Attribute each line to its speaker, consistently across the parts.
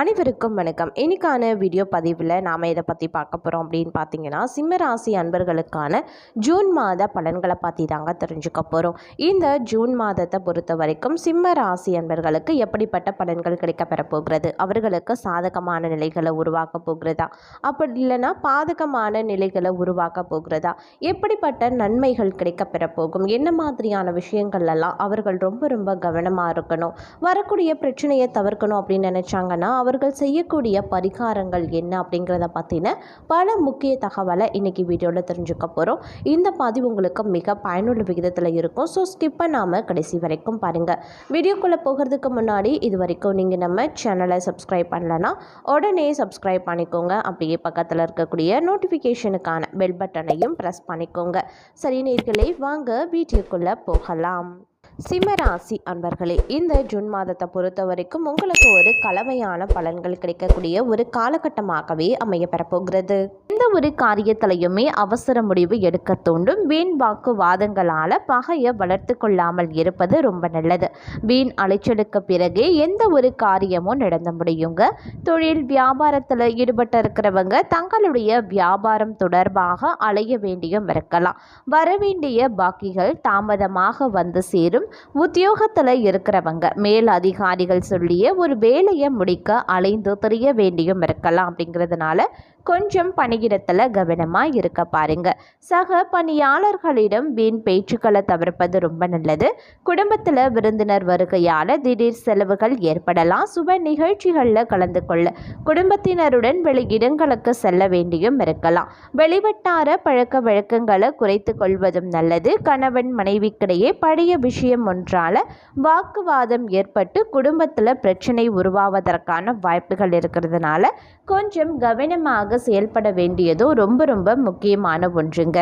Speaker 1: அனைவருக்கும் வணக்கம். இன்றைக்கான வீடியோ பதிவில் நாம் இதை பற்றி பார்க்க போகிறோம் அப்படின்னு பார்த்தீங்கன்னா சிம்மராசி அன்பர்களுக்கான ஜூன் மாத பலன்களை பற்றி தாங்க தெரிஞ்சுக்க போகிறோம் இந்த ஜூன் மாதத்தை பொறுத்த வரைக்கும் சிம்ம ராசி அன்பர்களுக்கு எப்படிப்பட்ட பலன்கள் கிடைக்கப்பெற போகிறது? அவர்களுக்கு சாதகமான நிலைகளை உருவாக்க போகிறதா? அப்படி இல்லைன்னா பாதகமான நிலைகளை உருவாக்க போகிறதா? எப்படிப்பட்ட நன்மைகள் கிடைக்கப்பெற போகும்? என்ன மாதிரியான விஷயங்கள்லாம் அவர்கள் ரொம்ப ரொம்ப கவனமாக இருக்கணும்? வரக்கூடிய பிரச்சனையை தவிர்க்கணும் அப்படின்னு நினச்சாங்கன்னா அவர்கள் செய்யக்கூடிய பரிகாரங்கள் என்ன அப்படிங்கிறத பற்றின பல முக்கிய தகவலை இன்றைக்கி வீடியோவில் தெரிஞ்சுக்க போகிறோம் இந்த பதிவு உங்களுக்கு மிக பயனுள்ள விகிதத்தில் இருக்கும். ஸோ ஸ்கிப் பண்ணாமல் கடைசி வரைக்கும் பாருங்கள் வீடியோக்குள்ளே போகிறதுக்கு முன்னாடி இது வரைக்கும் நீங்கள் நம்ம சேனலை சப்ஸ்கிரைப் பண்ணலன்னா உடனே சப்ஸ்கிரைப் பண்ணிக்கோங்க. அப்படியே பக்கத்தில் இருக்கக்கூடிய நோட்டிஃபிகேஷனுக்கான பெல் பட்டனையும் ப்ரெஸ் பண்ணிக்கோங்க. சரி நேர்களே வாங்க வீட்டிற்குள்ளே போகலாம். சிம்மராசி அன்பர்களே இந்த ஜூன் மாதத்தை பொறுத்த வரைக்கும் உங்களுக்கு ஒரு கலவையான பலன்கள் கிடைக்கக்கூடிய ஒரு காலகட்டமாகவே அமைய பெறப்போகிறது. எந்த ஒரு காரியத்திலையுமே அவசர முடிவு எடுக்க தூண்டும் வீண் வாக்குவாதங்களால் பகையை வளர்த்து கொள்ளாமல் இருப்பது ரொம்ப நல்லது. வீண் அலைச்சலுக்கு பிறகே எந்த ஒரு காரியமும் நடந்து முடியுங்க. தொழில் வியாபாரத்தில் ஈடுபட்டு இருக்கிறவங்க தங்களுடைய வியாபாரம் தொடர்பாக அலைய வேண்டியும் இருக்கலாம். வரவேண்டிய பாக்கிகள் தாமதமாக வந்து சேரும். உத்தியோகத்தில் இருக்கிறவங்க மேல் அதிகாரிகள் சொல்லிய ஒரு வேலையை முடிக்க அலைந்து தெரிய வேண்டியும் இருக்கலாம் அப்படிங்கிறதுனால கொஞ்சம் பணியிடத்தில் கவனமாக இருக்க பாருங்க. சக பணியாளர்களிடம் வீண் பேச்சுக்களை தவிர்ப்பது ரொம்ப நல்லது. குடும்பத்தில் விருந்தினர் வருகையால் திடீர் செலவுகள் ஏற்படலாம். சுப நிகழ்ச்சிகளில் கலந்து கொள்ள குடும்பத்தினருடன் வெளியிடங்களுக்கு செல்ல வேண்டியும் இருக்கலாம். வெளிவட்டார பழக்க வழக்கங்களை குறைத்து கொள்வதும் நல்லது. கணவன் மனைவிக்கிடையே பழைய விஷயம் ஒன்றால் வாக்குவாதம் ஏற்பட்டு குடும்பத்தில் பிரச்சனை உருவாவதற்கான வாய்ப்புகள் இருக்கிறதுனால கொஞ்சம் கவனமாக செயல்பட வேண்டியதும் ரொம்ப ரொம்ப முக்கியமான ஒன்றுங்க.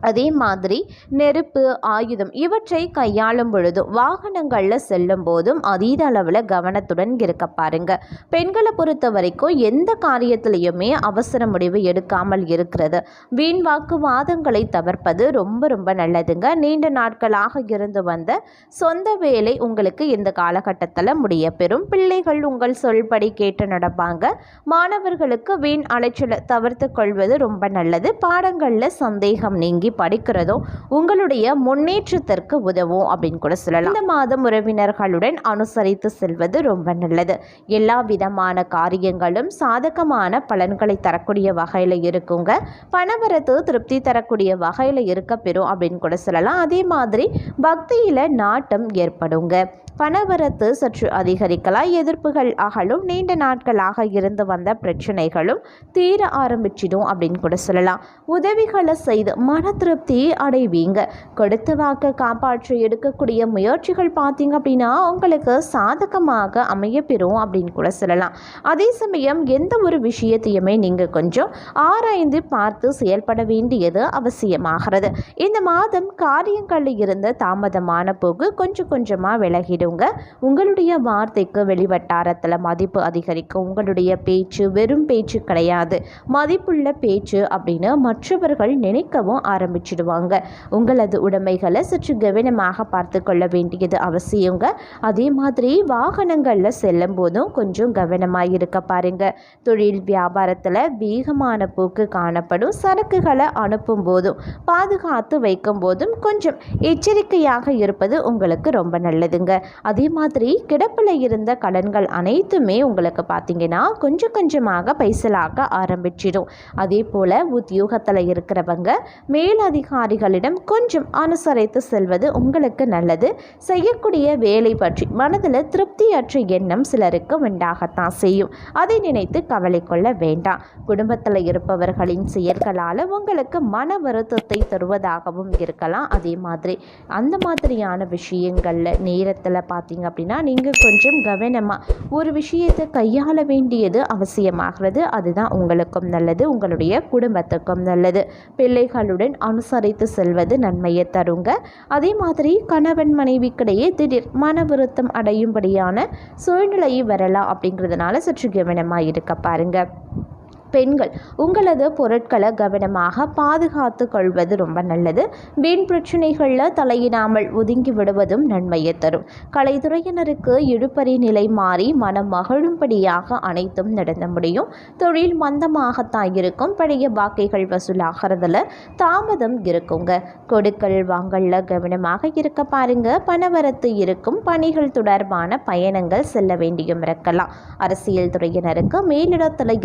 Speaker 1: அதே மாதிரி நெருப்பு ஆயுதம் இவற்றை கையாளும் பொழுதும் வாகனங்களில் செல்லும் போதும் அதீத அளவில் கவனத்துடன் இருக்க பாருங்க. பெண்களை பொறுத்த வரைக்கும் எந்த காரியத்திலையுமே அவசர முடிவு எடுக்காமல் இருக்கிறது. வீண் வாக்குவாதங்களை தவிர்ப்பது ரொம்ப ரொம்ப நல்லதுங்க. நீண்ட நாட்களாக இருந்து வந்த சொந்த வேலை உங்களுக்கு இந்த காலகட்டத்தில் முடிய பெறும் பிள்ளைகள் உங்கள் சொல்படி கேட்டு நடப்பாங்க. மாணவர்களுக்கு வீண் அலைச்சலை தவிர்த்து கொள்வது ரொம்ப நல்லது. பாடங்களில் சந்தேகம் நீங்கி வாங்கி படிக்கிறதும் உங்களுடைய முன்னேற்றத்திற்கு உதவும் அப்படின்னு கூட சொல்லலாம். இந்த மாதம் உறவினர்களுடன் அனுசரித்து செல்வது ரொம்ப நல்லது. எல்லா விதமான காரியங்களும் சாதகமான பலன்களை தரக்கூடிய வகையில் இருக்குங்க. பணவரத்து திருப்தி தரக்கூடிய வகையில் இருக்க பெறும் அப்படின்னு கூட சொல்லலாம். அதே மாதிரி பக்தியில் நாட்டம் ஏற்படுங்க. பணவரத்து சற்று அதிகரிக்கலாம் எதிர்ப்புகள் அகலும். நீண்ட நாட்களாக இருந்து வந்த பிரச்சனைகளும் தீர ஆரம்பிச்சிடும் அப்படின்னு கூட சொல்லலாம். உதவிகளை செய்து மன திருப்தி அடைவீங்க. கொடுத்த வாக்க காப்பாற்றி எடுக்கக்கூடிய முயற்சிகள் பார்த்தீங்க அப்படின்னா உங்களுக்கு சாதகமாக அமையப்பெறும் அப்படின்னு கூட சொல்லலாம். அதே சமயம் எந்த ஒரு விஷயத்தையுமே நீங்கள் கொஞ்சம் ஆராய்ந்து பார்த்து செயல்பட வேண்டியது அவசியமாகிறது. இந்த மாதம் காரியங்களில் இருந்த தாமதமான போக்கு கொஞ்சம் கொஞ்சமாக விலகிடும். விடுங்க உங்களுடைய வார்த்தைக்கு வெளிவட்டாரத்தில் மதிப்பு அதிகரிக்கும் உங்களுடைய பேச்சு வெறும் பேச்சு கிடையாது. மதிப்புள்ள பேச்சு அப்படின்னு மற்றவர்கள் நினைக்கவும் ஆரம்பிச்சிடுவாங்க. உங்களது உடைமைகளை சற்று கவனமாக பார்த்து கொள்ள வேண்டியது அவசியங்க. அதே மாதிரி வாகனங்களில் செல்லும் போதும் கொஞ்சம் கவனமாக இருக்க பாருங்க. தொழில் வியாபாரத்தில் வேகமான போக்கு காணப்படும். சரக்குகளை அனுப்பும் போதும் பாதுகாத்து வைக்கும் போதும் கொஞ்சம் எச்சரிக்கையாக இருப்பது உங்களுக்கு ரொம்ப நல்லதுங்க. அதே மாதிரி கிடப்பில் இருந்த கடன்கள் அனைத்துமே உங்களுக்கு பார்த்தீங்கன்னா கொஞ்சம் கொஞ்சமாக பைசலாக ஆரம்பிச்சிடும். அதே போல் உத்தியோகத்தில் இருக்கிறவங்க மேலதிகாரிகளிடம் கொஞ்சம் அனுசரித்து செல்வது உங்களுக்கு நல்லது. செய்யக்கூடிய வேலை பற்றி மனதில் திருப்தியற்ற எண்ணம் சிலருக்கு உண்டாகத்தான் செய்யும். அதை நினைத்து கவலை கொள்ள வேண்டாம். குடும்பத்தில் இருப்பவர்களின் செயல்களால் உங்களுக்கு மன வருத்தத்தை தருவதாகவும் இருக்கலாம். அதே மாதிரி அந்த மாதிரியான விஷயங்களில் நேரத்தில் பார்த்தீங்க அப்படின்னா நீங்கள் கொஞ்சம் கவனமாக ஒரு விஷயத்தை கையாள வேண்டியது அவசியமாகிறது. அதுதான் உங்களுக்கும் நல்லது உங்களுடைய குடும்பத்துக்கும் நல்லது. பிள்ளைகளுடன் அனுசரித்து செல்வது நன்மையை தருங்க. அதே மாதிரி கணவன் மனைவிக்கிடையே திடீர் மன விருத்தம் அடையும்படியான சூழ்நிலை வரலாம் அப்படிங்கிறதுனால சற்று கவனமாக இருக்க பாருங்கள் பெண்கள் உங்களது பொருட்களை கவனமாக பாதுகாத்து கொள்வது ரொம்ப நல்லது. வீண் பிரச்சனைகளில் தலையிடாமல் ஒதுங்கி விடுவதும் நன்மையை தரும். கலைத்துறையினருக்கு இழுப்பறி நிலை மாறி மனம் மகிழும்படியாக அனைத்தும் நடந்த முடியும். தொழில் மந்தமாகத்தான் இருக்கும். பழைய பாக்கைகள் வசூலாகிறதுல தாமதம் இருக்குங்க. கொடுக்கல் வாங்கல்ல கவனமாக இருக்க பாருங்க. பணவரத்து இருக்கும். பணிகள் தொடர்பான பயணங்கள் செல்ல வேண்டியும் இருக்கலாம். அரசியல் துறையினருக்கு மேலிடத்தில்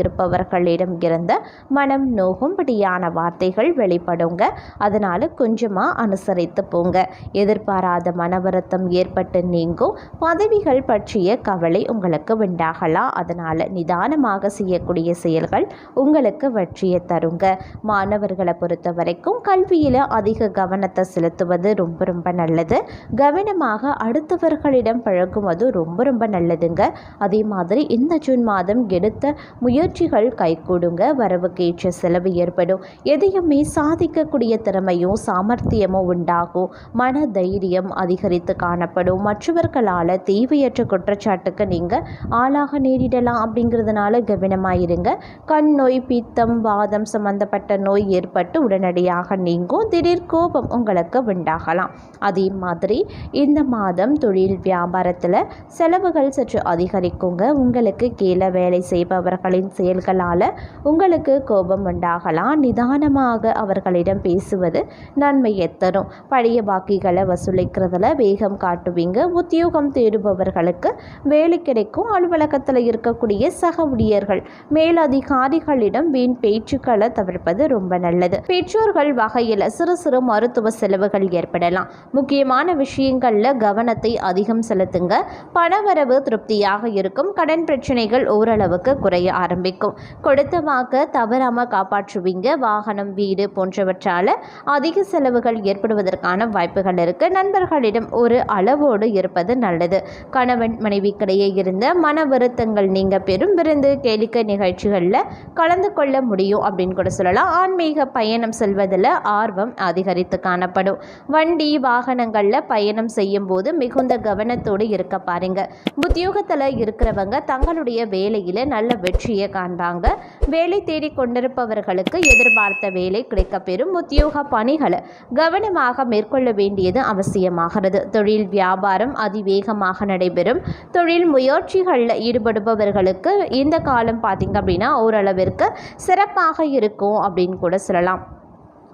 Speaker 1: இருப்பவர்களிடம் இருந்த மனம் நோகும்படியான வார்த்தைகள் வெளிப்படுங்க. அதனால கொஞ்சமாக அனுசரித்து போங்க. எதிர்பாராத மனவருத்தம் ஏற்பட்டு நீங்கும். பதவிகள் பற்றிய கவலை உங்களுக்கு உண்டாகலாம். அதனால் நிதானமாக செய்யக்கூடிய செயல்கள் உங்களுக்கு வெற்றியை தருங்க. மாணவர்களை பொறுத்த வரைக்கும் கல்வியில் அதிக கவனத்தை செலுத்துவது ரொம்ப ரொம்ப நல்லது. கவனமாக அடுத்தவர்களிடம் பழகுவது ரொம்ப ரொம்ப நல்லதுங்க. அதே மாதிரி இந்த ஜூன் மாதம் எடுத்த முயற்சிகள் கை கொடுங்க வரவுக்கு ஏற்ற செலவு ஏற்படும். எதையுமே சாதிக்கக்கூடிய திறமையும் சாமர்த்தியமும் உண்டாகும். மன தைரியம் அதிகரித்து காணப்படும். மற்றவர்களால் தேவையற்ற குற்றச்சாட்டுக்கு நீங்கள் ஆளாக நேரிடலாம் அப்படிங்கிறதுனால கவனமாயிருங்க. கண் நோய் பித்தம் வாதம் சம்பந்தப்பட்ட நோய் ஏற்பட்டு உடனடியாக நீங்கும். திடீர் கோபம் உங்களுக்கு உண்டாகலாம். அதே மாதிரி இந்த மாதம் தொழில் வியாபாரத்தில் செலவுகள் சற்று அதிகரிக்குங்க. உங்களுக்கு கீழே வேலை செய்பவர்களின் செயல்களால் உங்களுக்கு கோபம் உண்டாகலாம். நிதானமாக அவர்களிடம் பேசுவது நன்மையை தரும் பழைய பாக்கிகளை வசூலிக்கிறதுல வேகம் காட்டுவீங்க. உத்தியோகம் தேடுபவர்களுக்கு வேலை கிடைக்கும். அலுவலகத்தில் இருக்கக்கூடிய சக ஊழியர்கள் மேலதிகாரிகளிடம் வீண் பேச்சுக்களை தவிர்ப்பது ரொம்ப நல்லது. பெற்றோர்கள் வகையில் சிறு சிறு மருத்துவ செலவுகள் ஏற்படலாம். முக்கியமான விஷயங்களில் கவனத்தை அதிகம் செலுத்துங்க. பணவரவு திருப்தியாக இருக்கும். கடன் பிரச்சனைகள் ஓரளவுக்கு குறைய ஆரம்பிக்கும். கொடு கொடுத்த வாக்க தவறாமல் காப்பாற்றுவீங்க. வாகனம் வீடு போன்றவற்றால் அதிக செலவுகள் ஏற்படுவதற்கான வாய்ப்புகள் இருக்கு. நண்பர்களிடம் ஒரு அளவோடு இருப்பது நல்லது. கணவன் மனைவிக்கிடையே இருந்த மன வருத்தங்கள் நீங்க பெரும் விருந்து கேளிக்கை நிகழ்ச்சிகளில் கலந்து கொள்ள முடியும் அப்படின்னு கூட சொல்லலாம். ஆன்மீக பயணம் செல்வதில் ஆர்வம் அதிகரித்து காணப்படும். வண்டி வாகனங்களில் பயணம் செய்யும் போது மிகுந்த கவனத்தோடு இருக்க பாருங்க. உத்தியோகத்தில் இருக்கிறவங்க தங்களுடைய வேலையில் நல்ல வெற்றியை காண்பாங்க. வேலை தேடி கொண்டிருப்பவர்களுக்கு எதிர்பார்த்த வேலை கிடைக்கப்பெறும் உத்தியோக பணிகளை கவனமாக மேற்கொள்ள வேண்டியது அவசியமாகிறது. தொழில் வியாபாரம் அதிவேகமாக நடைபெறும். தொழில் முயற்சிகளில் ஈடுபடுபவர்களுக்கு இந்த காலம் பார்த்திங்க அப்படின்னா ஓரளவிற்கு சிறப்பாக இருக்கும் அப்படின்னு கூட சொல்லலாம்.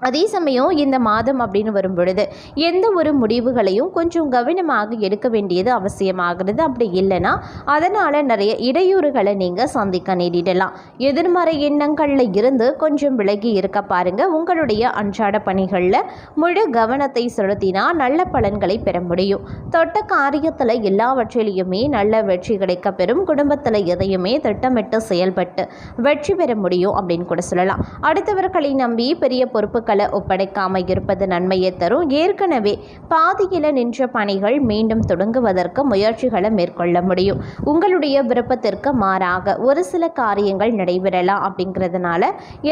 Speaker 1: அதே சமயம் இந்த மாதம் அப்படின்னு வரும் பொழுது எந்த ஒரு முடிவுகளையும் கொஞ்சம் கவனமாக எடுக்க வேண்டியது அவசியமாகிறது. அப்படி இல்லைன்னா அதனால் நிறைய இடையூறுகளை நீங்கள் சந்திக்க நேரிடலாம். எதிர்மறை எண்ணங்களில் இருந்து கொஞ்சம் விலகி இருக்க பாருங்கள் உங்களுடைய அன்றாட பணிகளில் முழு கவனத்தை செலுத்தினா நல்ல பலன்களை பெற முடியும். தொட்ட காரியத்தில் எல்லாவற்றிலையுமே நல்ல வெற்றி கிடைக்க பெறும். குடும்பத்தில் எதையுமே திட்டமிட்டு செயல்பட்டு வெற்றி பெற முடியும் அப்படின்னு கூட சொல்லலாம். அடுத்தவர்களை நம்பி பெரிய பொறுப்புகள் பொறுப்புகளை ஒப்படைக்காமல் இருப்பது நன்மையை தரும். ஏற்கனவே பாதியில் நின்ற பணிகள் மீண்டும் தொடங்குவதற்கு முயற்சிகளை மேற்கொள்ள முடியும். உங்களுடைய விருப்பத்திற்கு மாறாக ஒரு சில காரியங்கள் நடைபெறலாம் அப்படிங்கிறதுனால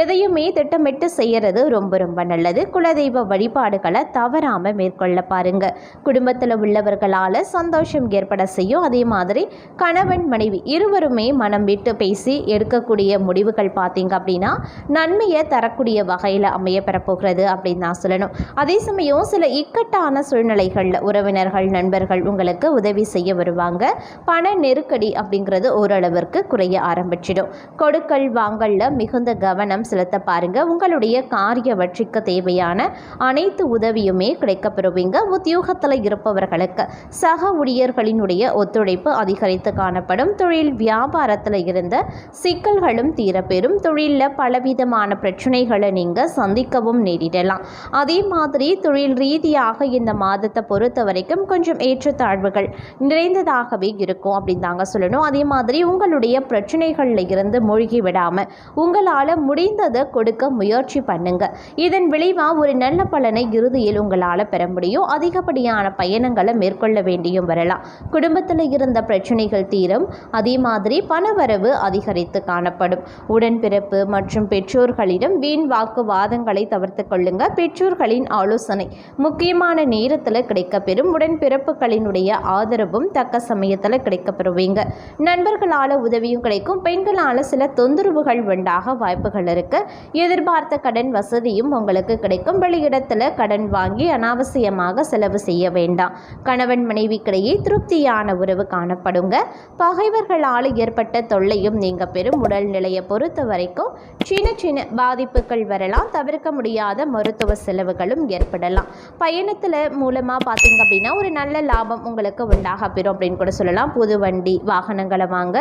Speaker 1: எதையுமே திட்டமிட்டு செய்யறது ரொம்ப ரொம்ப நல்லது. குலதெய்வ வழிபாடுகளை தவறாமல் மேற்கொள்ள பாருங்க. குடும்பத்தில் உள்ளவர்களால் சந்தோஷம் ஏற்பட செய்யும். அதே மாதிரி கணவன் மனைவி இருவருமே மனம் விட்டு பேசி எடுக்கக்கூடிய முடிவுகள் பார்த்தீங்க அப்படின்னா நன்மையை தரக்கூடிய வகையில் அமையப்பெற போகிறது அப்படின்னு நான் சொல்லணும். அதே சமயம் சில இக்கட்டான சூழ்நிலைகளில் உறவினர்கள் நண்பர்கள் உங்களுக்கு உதவி செய்ய வருவாங்க. பண நெருக்கடி அப்படிங்கிறது ஓரளவிற்கு குறைய ஆரம்பிச்சிடும். கொடுக்கல் வாங்கல்ல மிகுந்த கவனம் செலுத்த பாருங்க. உங்களுடைய காரிய வெற்றிக்கு தேவையான அனைத்து உதவியுமே கிடைக்கப்பெறுவீங்க. உத்தியோகத்தில் இருப்பவர்களுக்கு சக ஊழியர்களினுடைய ஒத்துழைப்பு அதிகரித்து காணப்படும். தொழில் வியாபாரத்தில் இருந்த சிக்கல்களும் தீரப்பெறும். தொழிலில் பலவிதமான பிரச்சனைகளை நீங்கள் சந்திக்கவும் லாபம் நேரிடலாம் அதே மாதிரி தொழில் ரீதியாக இந்த மாதத்தை பொறுத்த வரைக்கும் கொஞ்சம் ஏற்றத்தாழ்வுகள் நிறைந்ததாகவே இருக்கும் அப்படின்னு தாங்க சொல்லணும். அதே மாதிரி உங்களுடைய பிரச்சனைகளில் இருந்து மூழ்கி விடாமல் உங்களால் முடிந்ததை கொடுக்க முயற்சி பண்ணுங்க. இதன் விளைவாக ஒரு நல்ல பலனை இறுதியில் உங்களால் பெற முடியும். அதிகப்படியான பயணங்களை மேற்கொள்ள வேண்டியும் வரலாம். குடும்பத்தில் இருந்த பிரச்சனைகள் தீரும். அதே மாதிரி பணவரவு அதிகரித்து காணப்படும். உடன்பிறப்பு மற்றும் பெற்றோர்களிடம் வீண் வாக்குவாதங்களை தவிர தவிர்த்து கொள்ளுங்க. பெற்றோர்களின் ஆலோசனை. முக்கியமான நேரத்தில் கிடைக்கப்பெறும் உடன்பிறப்புகளினுடைய ஆதரவும் தக்க சமயத்தில் கிடைக்கப்பெறுவீங்க. நண்பர்களால் உதவியும் கிடைக்கும். பெண்களால் சில தொந்தரவுகள் உண்டாக வாய்ப்புகள் இருக்கு. எதிர்பார்த்த கடன் வசதியும் உங்களுக்கு கிடைக்கும். வெளியிடத்தில் கடன் வாங்கி அனாவசியமாக செலவு செய்ய வேண்டாம். கணவன் மனைவிக்கிடையே திருப்தியான உறவு காணப்படுங்க. பகைவர்களால் ஏற்பட்ட தொல்லையும் நீங்க பெறும் உடல்நிலையை பொறுத்த வரைக்கும் சின்ன சின்ன பாதிப்புகள் வரலாம். தவிர்க்க முடியும் முடியாத மருத்துவ செலவுகளும் ஏற்படலாம். பயணத்தில் மூலமாக பார்த்தீங்க அப்படின்னா ஒரு நல்ல லாபம் உங்களுக்கு உண்டாக பெறும் அப்படின்னு கூட சொல்லலாம். புது வண்டி வாகனங்களை வாங்க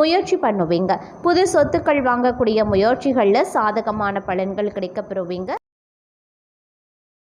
Speaker 1: முயற்சி பண்ணுவீங்க. புது சொத்துக்கள் வாங்கக்கூடிய முயற்சிகளில் சாதகமான பலன்கள் கிடைக்க பெறுவீங்க.